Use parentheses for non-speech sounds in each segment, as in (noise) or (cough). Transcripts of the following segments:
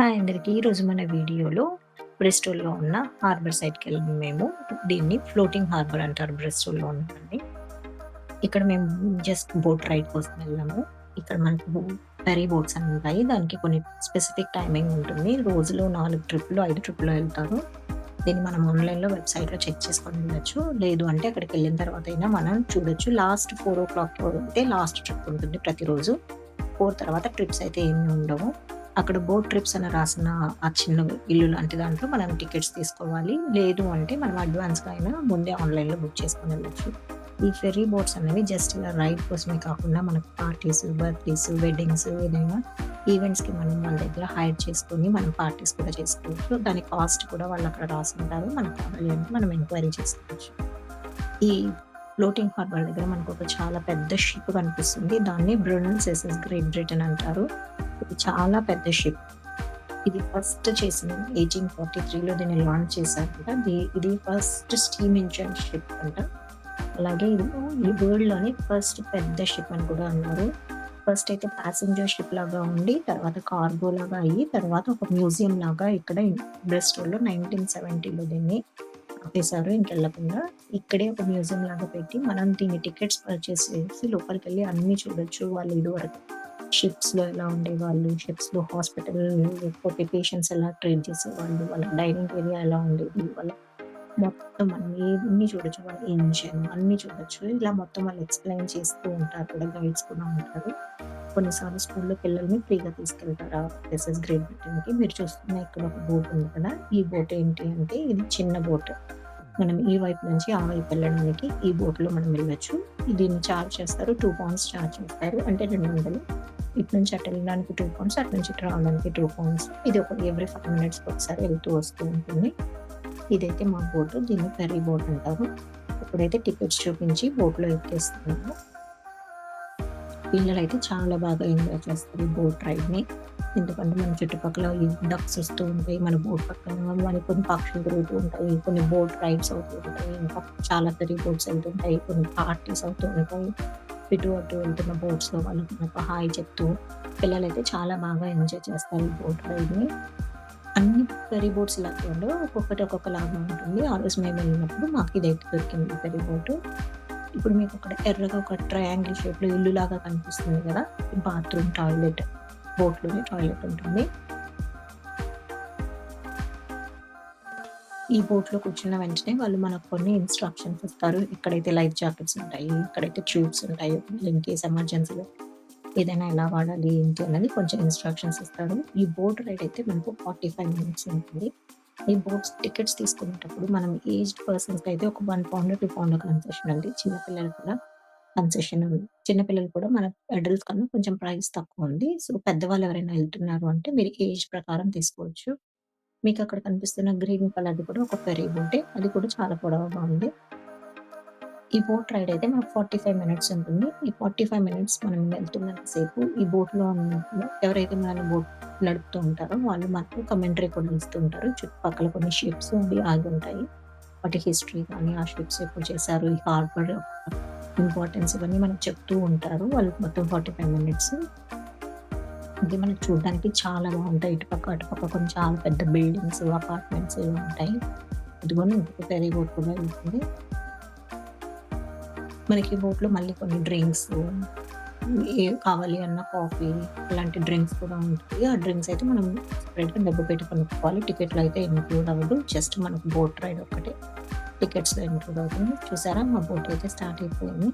Hi అందరికీ. ఈరోజు మన వీడియోలో బ్రెస్టోల్లో ఉన్న హార్బర్ సైడ్‌కెళ్ళాము మేము. దీన్ని ఫ్లోటింగ్ హార్బర్ అంటారు బ్రెస్టోల్లో ఉన్నదాన్ని. ఇక్కడ మేము జస్ట్ బోట్ రైడ్ కోసం వెళ్ళాము. ఇక్కడ మనకు ఫెరీ బోట్స్ అని ఉంటాయి. దానికి కొన్ని స్పెసిఫిక్ టైమింగ్ ఉంటుంది. రోజులో నాలుగు ట్రిప్‌లు, ఐదు ట్రిప్‌లు వెళ్తారు. దీన్ని మనం ఆన్‌లైన్‌లో వెబ్‌సైట్‌లో చెక్ చేసుకొని వెళ్ళొచ్చు. లేదు అంటే అక్కడికి వెళ్ళిన తర్వాత అయినా మనం చూడొచ్చు. లాస్ట్ 4:00 అయితే లాస్ట్ ట్రిప్ ఉంటుంది ప్రతిరోజు. ఫోర్ తర్వాత ట్రిప్స్ అయితే ఏమి ఉండవు. అక్కడ బోట్ ట్రిప్స్ అని రాసిన ఆ చిన్న ఇల్లు లాంటి దాంట్లో మనం టికెట్స్ తీసుకోవాలి. లేదు అంటే మనం అడ్వాన్స్‌గా అయినా ముందే ఆన్‌లైన్‌లో బుక్ చేసుకుని వెళ్ళచ్చు ఈ ఫెర్రీ బోట్స్ అనేవి జస్ట్ ఇలా రైడ్ కోసమే కాకుండా మనకు పార్టీస్, బర్త్‌డేస్, వెడ్డింగ్స్ ఏదైనా ఈవెంట్స్‌కి మనం వాళ్ళ దగ్గర హైర్ చేసుకొని మనం పార్టీస్ కూడా చేసుకోవచ్చు. దాని కాస్ట్ కూడా వాళ్ళు అక్కడ రాసుకుంటారు మనకు కావాలి అంటే మనం ఎంక్వైరీ చేసుకోవచ్చు. ఈ ఫ్లోటింగ్ హార్బర్ దగ్గర మనకు ఒక చాలా పెద్ద షిప్ కనిపిస్తుంది. దాన్ని బ్రూనల్ సెసెస్ గ్రేట్ బ్రిటన్ అంటారు. ఇది చాలా పెద్ద షిప్. ఇది ఫస్ట్ చేసిన ఎయిటీన్ ఫార్టీ త్రీలో దీన్ని లాంచ్ చేశారంట. ఇది ఫస్ట్ స్టీమ్ ఇంజన్ షిప్ అంట. అలాగే ఇది ఈ వరల్డ్‌లోనే ఫస్ట్ పెద్ద షిప్ అని కూడా అన్నారు. ఫస్ట్ అయితే ప్యాసింజర్ షిప్ లాగా ఉండి, తర్వాత కార్గో లాగా అయ్యి, తర్వాత ఒక మ్యూజియం లాగా ఇక్కడ బ్రెస్టోల్లో నైన్టీన్ సెవెంటీలో దీన్ని ఆపేశారు ఇంకెళ్ళకుండా. ఇక్కడే ఒక మ్యూజియం లాగా పెట్టి మనం దీన్ని టికెట్స్ పర్చేస్ చేసి లోపలికి వెళ్ళి అన్నీ చూడొచ్చు. వాళ్ళు ఇది వరకు షిప్స్‌లో ఎలా ఉండేవాళ్ళు, షిప్స్‌లో హాస్పిటల్ లేకపోతే పేషెంట్స్ ఎలా ట్రీట్ చేసేవాళ్ళు, వాళ్ళ డైనింగ్ ఏరియా ఎలా ఉండేది, వాళ్ళ మొత్తం అన్ని చూడొచ్చు. వాళ్ళ ఇంజిన్ అన్ని చూడొచ్చు. ఇలా మొత్తం వాళ్ళు ఎక్స్‌ప్లెయిన్ చేస్తూ ఉంటారు కూడా గైడ్స్ కూడా ఉంటారు. కొన్నిసార్లు స్కూల్‌లో పిల్లల్ని ఫ్రీగా తీసుకెళ్తారు ఆ సెసెస్ గ్రేట్ బ్రిటన్‌కి. మీరు చూస్తున్న ఇక్కడ ఒక బోట్ ఉంది కదా! ఈ బోట్ ఏంటి అంటే ఇది చిన్న బోట్. మనం ఈ వైపు నుంచి ఆ వైపు వెళ్ళడానికి ఈ బోట్‌లో మనం వెళ్ళొచ్చు. దీన్ని చార్జ్ చేస్తారు. టూ పౌండ్స్ చార్జ్ చేస్తారు. అంటే 200 ఇటు నుంచి అటు వెళ్ళడానికి టూ పాయింట్స్ అటు నుంచి ఇటు రావడానికి టూ పాయింట్స్ ఇది ఒక ఎవ్రీ ఫైవ్ మినిట్స్‌కి ఒకసారి వెళ్తూ వస్తూ ఉంటుంది. ఇదైతే మా బోటు దీన్ని ఫెర్రీ బోట్ అంటారు. ఇప్పుడైతే టికెట్స్ చూపించి బోట్‌లో ఎక్కేస్తున్నాము. అయితే చాలా బాగా ఎంజాయ్ చేస్తారు బోట్ రైడ్‌ని. ఎందుకంటే మన చుట్టుపక్కల డక్స్ వస్తూ ఉంటాయి. మన బోట్ పక్కన మనకి కొన్ని పక్షులు తిరుగుతూ ఉంటాయి. కొన్ని బోట్ రైడ్స్ అవుతూ ఉంటాయి. ఇంకా చాలా ఫెరీ బోట్స్ వెళ్తుంటాయి. కొన్ని పార్టీస్ అవుతూ ఉంటాయి. ఇటు అటు వెళ్తున్న బోట్స్‌లో వాళ్ళు మనకు హాయ్ చెప్తూ పిల్లలైతే చాలా బాగా ఎంజాయ్ చేస్తారు ఈ బోట్ రైడ్‌ని. అన్ని ఫెర్రీ బోట్స్ లాగా ఉండవు. ఒక్కొక్కటి ఒక్కొక్కలాగా ఉంటుంది. ఆ రోజు మేము వెళ్ళినప్పుడు మాకు ఇదైతే దొరికింది పెరీ బోటు. ఇప్పుడు మీకు అక్కడ ఎర్రగా ఒక ట్రయాంగిల్ షేప్‌లో ఇల్లు లాగా కనిపిస్తుంది కదా! బాత్రూమ్, టాయిలెట్ బోట్‌లోనే టాయిలెట్ ఉంటుంది. ఈ బోట్‌లో కూర్చున్న వెంటనే వాళ్ళు మనకు కొన్ని ఇన్‌స్ట్రక్షన్స్ ఇస్తారు. ఇక్కడైతే లైఫ్ జాకెట్స్ ఉంటాయి. ఇక్కడైతే ట్యూబ్స్ ఉంటాయి. ఇన్ కేస్ ఎమర్జెన్సీలో ఏదైనా ఎలా వాడాలి ఏంటి అనేది కొంచెం ఇన్‌స్ట్రక్షన్స్ ఇస్తారు. ఈ బోట్ రైడ్ అయితే మనకు 45 మినిట్స్ ఉంటుంది. ఈ బోట్స్ టికెట్స్ తీసుకునేటప్పుడు మనం ఏజ్డ్ పర్సన్స్‌కి అయితే ఒక one pound, two pound concession ఉంది. చిన్న పిల్లలు కూడా కన్సెషన్ ఉంది. చిన్న పిల్లలు కూడా మన అడల్ట్స్ కన్నా కొంచెం ప్రైస్ తక్కువ ఉంది. సో, పెద్దవాళ్ళు ఎవరైనా వెళ్తున్నారు అంటే మీరు ఏజ్ ప్రకారం తీసుకోవచ్చు. మీకు అక్కడ కనిపిస్తున్న గ్రీన్ కలర్‌ది కూడా ఒక ఫెర్రీ బోటే. అది కూడా చాలా పొడవుగా ఉంది. ఈ బోట్ రైడ్ అయితే మనకు 45 మినిట్స్ ఉంటుంది. ఈ 45 మినిట్స్ మనం వెళ్తున్నంత సేపు ఈ బోట్‌లో ఉన్నప్పుడు ఎవరైతే మనల్ని బోట్ నడుపుతూ ఉంటారో వాళ్ళు మనకు కమెంటరీ కూడా ఇస్తూ ఉంటారు. చుట్టుపక్కల కొన్ని షిప్స్ అవి ఆగి ఉంటాయి. వాటి హిస్టరీ కానీ, ఆ షిప్స్ ఎప్పుడు చేశారు, ఈ హార్బర్ ఇంపార్టెన్స్ ఇవన్నీ మనకు చెప్తూ ఉంటారు. వాళ్ళు మొత్తం 45 మినిట్స్. ఇది మనకి చూడడానికి చాలా బాగుంటాయి. ఇటుపక్క, అటుపక్క కొన్ని చాలా పెద్ద బిల్డింగ్స్, అపార్ట్మెంట్స్ ఇవి ఉంటాయి. ఇదిగోండి ఇంకొక ఫెర్రీ బోట్ కూడా వెళ్తుంది. మనకి బోట్‌లో మళ్ళీ కొన్ని డ్రింక్స్ ఏ కావాలి అన్న కాఫీ ఇలాంటి డ్రింక్స్ కూడా ఉంటాయి. ఆ డ్రింక్స్ అయితే మనం సెపరేట్‌గా డబ్బు పెట్టి కొనుక్కోవాలి. టికెట్లు అయితే ఇంక్లూడ్ అవ్వదు. జస్ట్ మనకు బోట్ రైడ్ ఒకటే టికెట్స్‌లో ఇంక్లూడ్ అవుతుంది. చూసారా మా బోట్ అయితే స్టార్ట్ అయిపోయింది.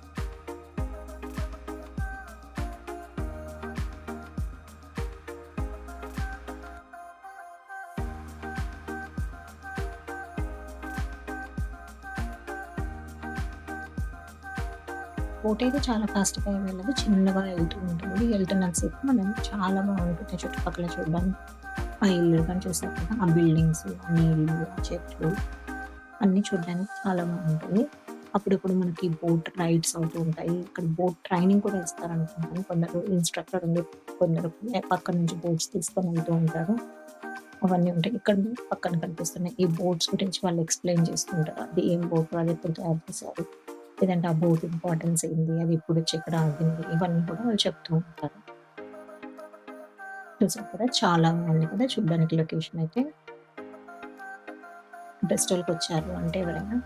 బోట్ అయితే చాలా ఫాస్ట్‌గా వెళ్ళదు. చిన్నగా వెళ్తూ ఉంటుంది. వెళ్తున్నంత సేపు మనం చాలా బాగుంటుంది చుట్టుపక్కల చూడడానికి. ఆ ఇల్లు కానీ చూసాం కదా! ఆ బిల్డింగ్స్, ఆ నీళ్ళు, ఆ చెట్లు అన్నీ చూడడానికి చాలా బాగుంటుంది. అప్పుడప్పుడు మనకి బోట్ రైడ్స్ అవుతూ ఉంటాయి. ఇక్కడ బోట్ ట్రైనింగ్ కూడా ఇస్తారనుకుంటాను. కొందరు ఇన్‌స్ట్రక్టర్ ఉంది కొందరు పక్క నుంచి బోట్స్ తీసుకొని వెళ్తూ ఉంటారు. అవన్నీ ఉంటాయి. ఇక్కడ పక్కన కనిపిస్తున్నాయి. ఈ బోట్స్ గురించి వాళ్ళు ఎక్స్‌ప్లెయిన్ చేస్తూ ఉంటారు. అది ఏం బోట్, వాళ్ళు ఎప్పుడు తయారు చేశారు. లేదంటే ఆ బోట్ ఇంపార్టెన్స్ ఏంది, అది ఎప్పుడొచ్చి ఇక్కడ ఆగింది, ఇవన్నీ కూడా వాళ్ళు చెప్తూ ఉంటారు. చూసారు కదా! చాలా బాగుంది కదా! చూడ్డానికి లొకేషన్ అయితే. బ్రిస్టల్‌కొచ్చారు అంటే ఎవరైనా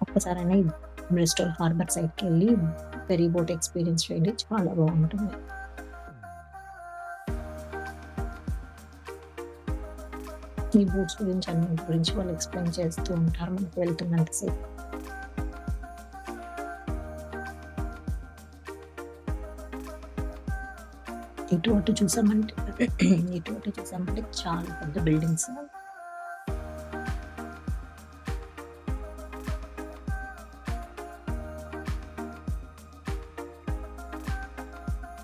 ఒక్కసారైనా ఈ బ్రిస్టల్ హార్బర్ సైడ్‌కెళ్ళి ఫెరీ బోట్ ఎక్స్‌పీరియన్స్ చేయండి. చాలా బాగుంటుంది. ఈ బోట్స్ గురించి అన్ని గురించి వాళ్ళు ఎక్స్‌ప్లెయిన్ చేస్తూ ఉంటారు మనకు వెళ్తున్నంతసేపు ఇటు అటు చూసామంటే (clears throat) ఇటు అటు చూసామంటే చాలా పెద్ద బిల్డింగ్స్.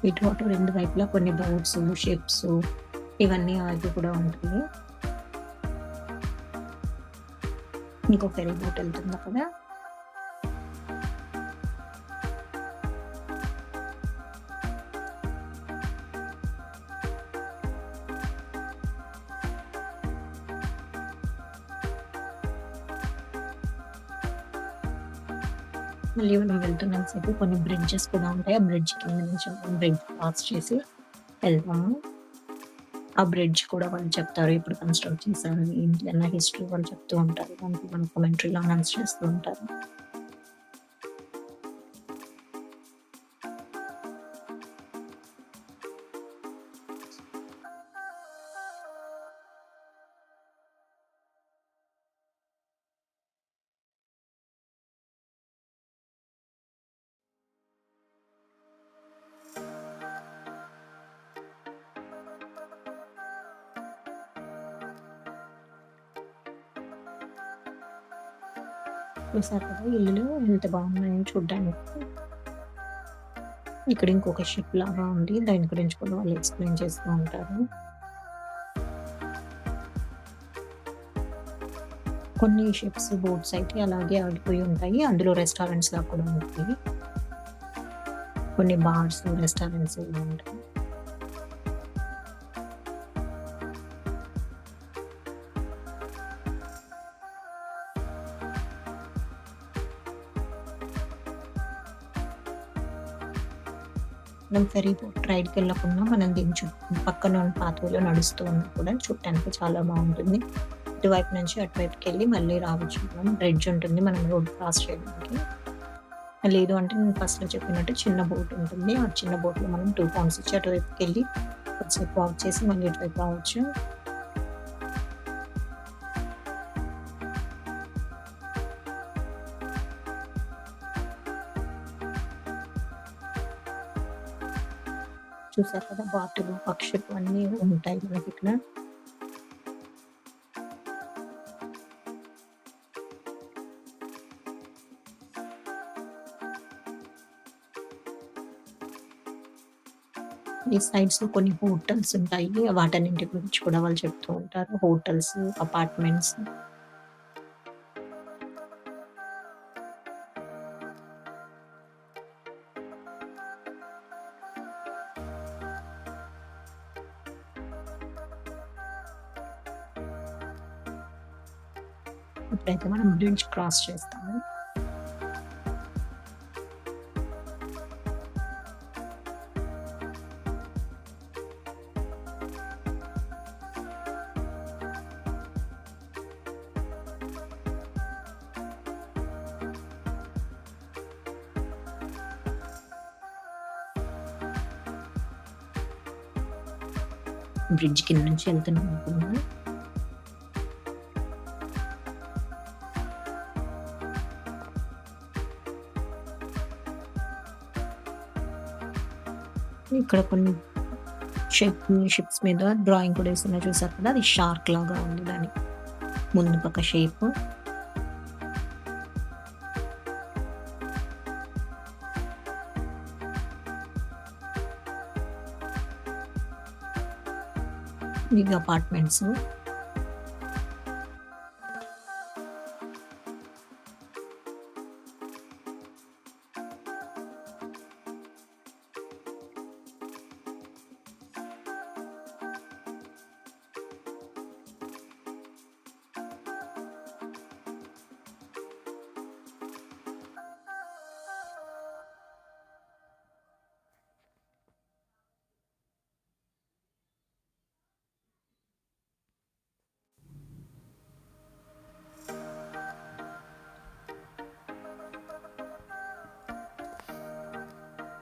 ఇటు అటు రెండు వైపులా కొన్ని బోట్స్, షిప్స్ ఇవన్నీ అవి కూడా ఉంటాయి. ఇంకో ఫెరీ బోట్ వెళ్తుంది అక్కడ. మళ్ళీ మనం వెళ్తున్నాం సేపు కొన్ని బ్రిడ్జెస్ కూడా ఉంటాయి. ఆ బ్రిడ్జ్ కింద నుంచి మనం బ్రిడ్జ్ పాస్ చేసి వెళ్తాము. ఆ బ్రిడ్జ్ కూడా వాళ్ళు చెప్తారు. ఎప్పుడు కన్‌స్ట్రక్ట్ చేశారు, ఏంటి అన్న హిస్టరీ వాళ్ళు చెప్తూ ఉంటారు. దానికి మన కామెంటరీలో అనౌన్స్ చేస్తూ ఉంటారు. చూసారు కదా! ఇల్లు ఎంత బాగున్నాయో చూడ్డానికి. ఇక్కడ ఇంకొక షిప్ లాగా ఉంది. దాని గురించి కూడా వాళ్ళు ఎక్స్‌ప్లెయిన్ చేస్తూ ఉంటారు. కొన్ని షిప్స్, బోట్స్ అయితే అలాగే ఆగిపోయి ఉంటాయి. అందులో రెస్టారెంట్స్ లాగా కూడా ఉంటాయి. కొన్ని బార్స్, రెస్టారెంట్స్ ఇలా ఉంటాయి. మనం ఫెరీ బోట్ రైడ్‌కెళ్ళకుండా మనం దీని చుట్టూ పక్కన ఉన్న పాత్వేలో నడుస్తూ ఉన్నా కూడా చూడటానికి చాలా బాగుంటుంది. ఇటువైపు నుంచి అటువైపుకెళ్ళి మళ్ళీ రావచ్చు మనం. బ్రిడ్జ్ ఉంటుంది మనం రోడ్ క్రాస్ చేయడానికి. లేదు అంటే నేను ఫస్ట్‌లో చెప్పినట్టు చిన్న బోట్ ఉంటుంది. ఆ చిన్న బోట్‌లో మనం టూ పాయింట్స్ ఇచ్చి అటువైపుకెళ్ళి కొద్దిసేపు వాక్ చేసి మళ్ళీ ఇటువైపు రావచ్చు. చూసారు కదా! బాతులు, పక్షులు అన్నీ ఉంటాయి మనకి ఇక్కడ ఈ సైడ్స్ కొన్ని హోటల్స్ ఉంటాయి. వాటన్నింటి గురించి కూడా వాళ్ళు చెప్తూ ఉంటారు. Hotels, apartments. అయితే మనం బ్రిడ్జ్ క్రాస్ చేస్తాము. బ్రిడ్జ్ కింద నుంచి వెళ్తున్నాం అనుకున్నాను. ఇక్కడ కొన్ని షిప్ షిప్స్ మీద డ్రాయింగ్ కూడా వేస్తున్నా చూసారు కదా! అది షార్క్ లాగా ఉంది దాని ముందు పక్క షేప్ ఇవి అపార్ట్మెంట్స్.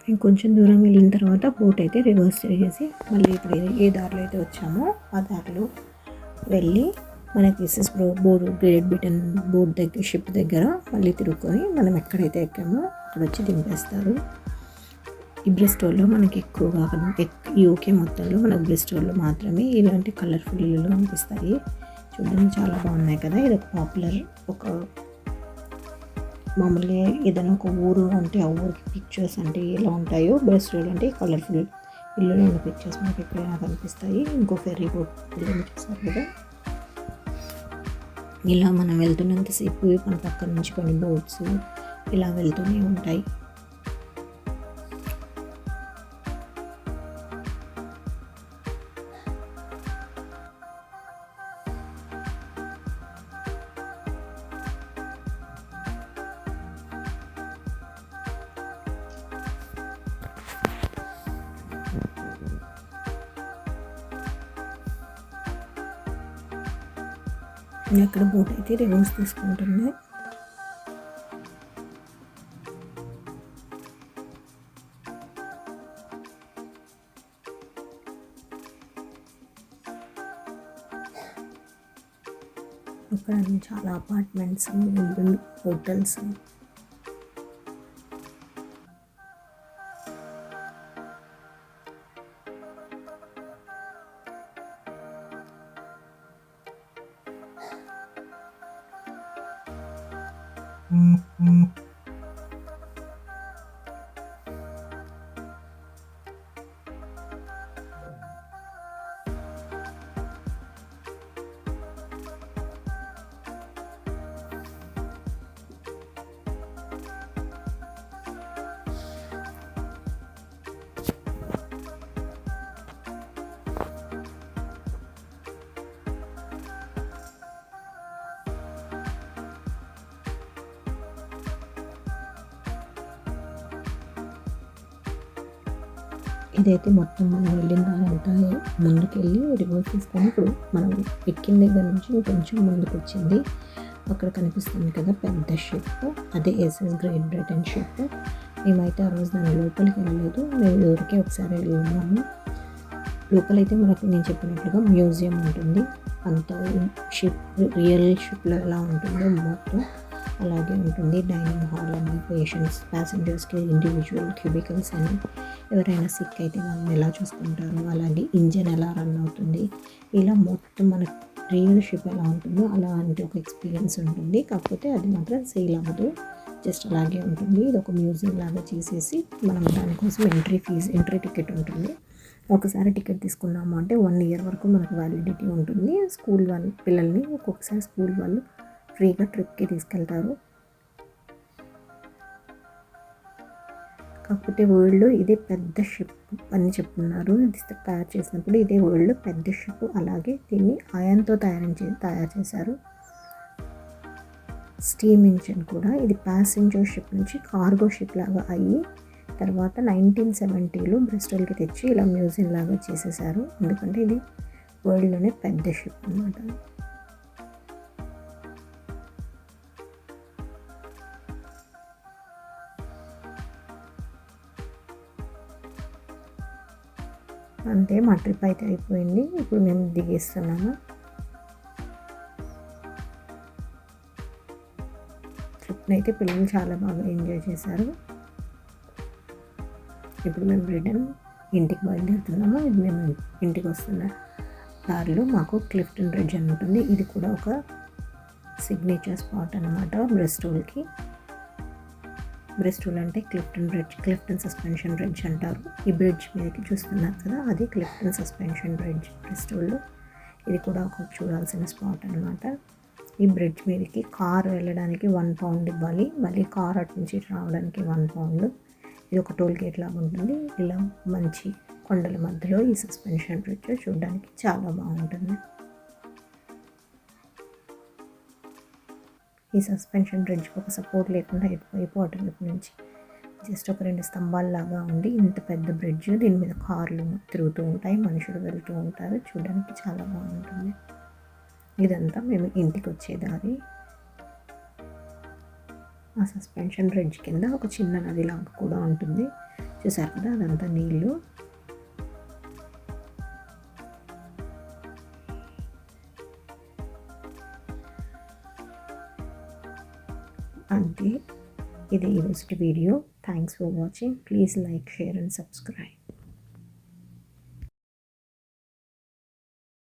ఇంకొంచెం దూరం వెళ్ళిన తర్వాత బోట్ అయితే రివర్స్ చేసి మళ్ళీ ఇప్పుడు ఏ- దారిలో అయితే వచ్చామో ఆ దారిలో వెళ్ళి మనకి ఎస్ఎస్ బ్రో బోర్డు గ్రేట్ బ్రిటన్ బోర్డు దగ్గర షిప్ దగ్గర మళ్ళీ తిరుక్కొని మనం ఎక్కడైతే ఎక్కామో అక్కడ వచ్చి దింపేస్తారు. ఈ బ్రెస్టోల్లో మనకి ఎక్కువగా యూకే మొత్తంలో మనకు బ్రెస్టోల్లో మాత్రమే ఇలాంటి కలర్ఫుల్ ఇల్లులు అనిపిస్తాయి. చూడడానికి చాలా బాగున్నాయి కదా. ఇది ఒక పాపులర్ ఒక మామూలుగా ఏదైనా ఒక ఊరు అంటే ఆ ఊరికి పిక్చర్స్ అంటే ఎలా ఉంటాయో బ్రిస్టోల్ అంటే కలర్ఫుల్ ఇల్లులో ఉన్న పిక్చర్స్ మనకి ఎక్కడైనా కనిపిస్తాయి. ఇంకో ఫెర్రీ బోట్ ఇల్లు కదా. ఇలా మనం వెళ్తున్నంతసేపు మన పక్క నుంచి కొన్ని బోట్స్ ఇలా వెళ్తూనే ఉంటాయి. అక్కడ బోట్ అయితే రివర్స్ తీసుకుంటుంది అక్కడ చాలా అపార్ట్మెంట్స్ ఇల్లు హోటల్స్ ఇదైతే మొత్తం మనం వెళ్ళిన దానంతా ముందుకెళ్ళి రివర్స్ తీసుకొని ఇప్పుడు మనం ఎక్కిన దగ్గర నుంచి కొంచెం ముందుకు వచ్చింది అక్కడ కనిపిస్తుంది కదా పెద్ద షిప్. అదే ఎస్ఎస్ గ్రేట్ బ్రిటన్ షిప్. మేమైతే ఆ రోజు దాని లోపలికి వెళ్ళలేదు. మేము ఊరికే ఒకసారి వెళ్ళి ఉన్నాము లోపలైతే మనకు నేను చెప్పినట్లుగా మ్యూజియం ఉంటుంది. అంత షిప్ రియల్ షిప్లో ఎలా ఉంటుందో మొత్తం అలాగే ఉంటుంది డైనింగ్ హాల్ అని పేషెంట్స్ ప్యాసింజర్స్కి ఇండివిజువల్ క్యూబికల్స్ అని ఎవరైనా సిక్ అయితే వాళ్ళని ఎలా చూసుకుంటారు అలాగే ఇంజన్ ఎలా రన్ అవుతుంది ఇలా మొత్తం మన రియల్ షిప్ ఎలా ఉంటుందో అలాంటి ఒక ఎక్స్పీరియన్స్ ఉంటుంది. కాకపోతే అది మాత్రం సేల్ అవ్వదు జస్ట్ అలాగే ఉంటుంది. ఇది ఒక మ్యూజియం లాగా చేసేసి మనం దానికోసం ఎంట్రీ ఫీజు ఎంట్రీ టికెట్ ఉంటుంది. ఒకసారి టికెట్ తీసుకున్నాము అంటే వన్ ఇయర్ వరకు మనకు వ్యాలిడిటీ ఉంటుంది. స్కూల్ వాళ్ళు పిల్లల్ని ఒక్కొక్కసారి స్కూల్ వాళ్ళు ఫ్రీగా ట్రిప్కి తీసుకెళ్తారు. కాకపోతే వరల్డ్లో ఇదే పెద్ద షిప్ అని చెప్తున్నారు. ఇది తయారు చేసినప్పుడు ఇదే వరల్డ్లో పెద్ద షిప్ అలాగే దీన్ని అయాన్తో తయారు చే తయారు చేశారు. స్టీమ్ ఇంజిన్ కూడా ఇది ప్యాసింజర్ షిప్ నుంచి కార్గో షిప్ లాగా అయ్యి తర్వాత నైన్టీన్ సెవెంటీలో బ్రిస్టల్కి తెచ్చి ఇలా మ్యూజియం లాగా చేసేసారు ఎందుకంటే ఇది వరల్డ్లోనే పెద్ద షిప్ అన్నమాట. అంతే మా ట్రిప్ అయితే అయిపోయింది. ఇప్పుడు మేము దిగేస్తున్నాము. ట్రిప్ని అయితే పిల్లలు చాలా బాగా ఎంజాయ్ చేశారు. ఇప్పుడు మేము రిటర్న్ ఇంటికి బయలుదేరుతున్నాము. ఇది మేము ఇంటికి వస్తున్న దారిలో మాకు క్లిఫ్టన్ బ్రిడ్జ్ అని ఉంటుంది. ఇది కూడా ఒక సిగ్నేచర్ స్పాట్ అనమాట బ్రెస్టోల్కి. బ్రిస్టోల్ అంటే Clifton bridge Clifton suspension bridge అంటారు. ఈ బ్రిడ్జ్ మీదకి చూస్తున్నారు కదా అది క్లిఫ్టన్ సస్పెన్షన్ బ్రిడ్జ్ బ్రిస్టోల్లో ఇది కూడా ఒక చూడాల్సిన స్పాట్ అనమాట ఈ బ్రిడ్జ్ మీదకి కార్ వెళ్ళడానికి వన్ పౌండ్ ఇవ్వాలి. మళ్ళీ కార్ అటు నుంచి రావడానికి వన్ పౌండ్ ఇది ఒక టోల్ గేట్ లాగా ఉంటుంది. ఇలా మంచి కొండల మధ్యలో ఈ సస్పెన్షన్ బ్రిడ్జ్ చూడడానికి చాలా బాగుంటుంది. ఈ సస్పెన్షన్ బ్రిడ్జ్కి ఒక సపోర్ట్ లేకుండా అయిపోవటం నుంచి. జస్ట్ ఒక రెండు స్తంభాల్లాగా ఉండి ఇంత పెద్ద బ్రిడ్జ్ దీని మీద కార్లు తిరుగుతూ ఉంటాయి మనుషులు వెళ్తూ ఉంటారు. చూడడానికి చాలా బాగుంటుంది. ఇదంతా మేము ఇంటికి వచ్చే దారి. ఆ సస్పెన్షన్ బ్రిడ్జ్ కింద ఒక చిన్న నది లాగా కూడా ఉంటుంది. చూసారు కదా అదంతా నీళ్ళు ఇది ఈరోజు video thanks for watching please like share and subscribe